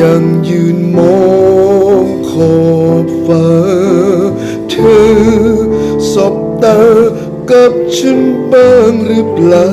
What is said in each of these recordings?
ยังยืนมองขอบฟ้าเธอสบตากับฉันบ้างหรือเปล่า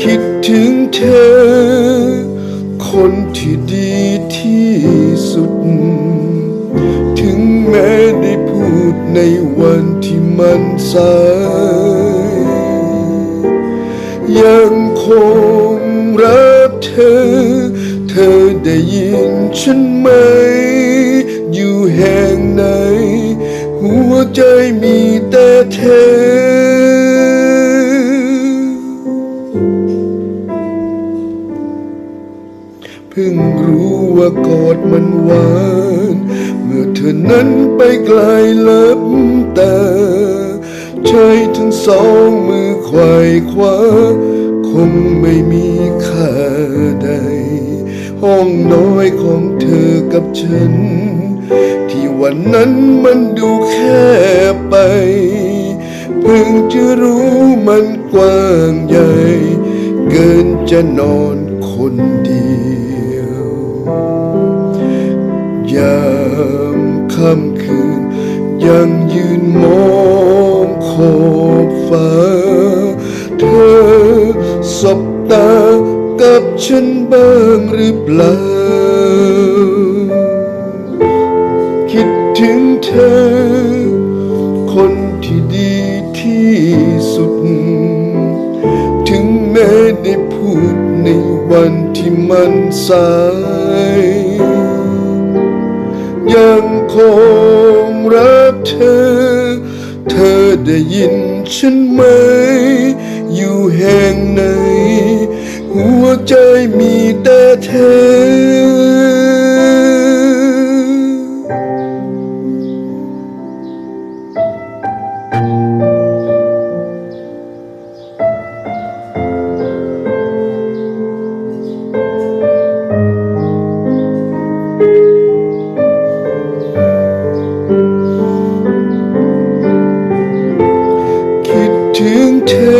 คิดถึงเธอ คนที่ดีที่สุด ถึงแม้ได้พูดในวันที่มันสายยังคงรัก เธอ เธอได้ยินฉันไหม อยู่แห่งไหน หัวใจมีแต่เธอเพิ่งรู้ว่ากอดมันหวาน เมื่อเธอนั้นไปไกลลับตาใจทั้งสองมือควายคว้า คงไม่มีค่าใด ห้องน้อยของเธอกับฉัน ที่วันนั้นมันดูแคบไป เพิ่งจะรู้มันกว้างใหญ่ เกินจะนอนคนเดียวยามค่ำคืนยังยืนมองขอบฟ้า ฉันบ้างหรือเปล่า คิดถึงเธอ คนที่ดีที่สุด ถึงแม้ได้พูดในวันที่มันสาย ยังคงรักเธอ เธอได้ยินฉันไหม อยู่แห่ง ใจมีแต่เธอคิดถึงเธอ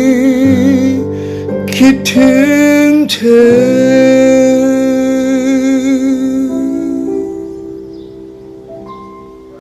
คิดถึงเธอ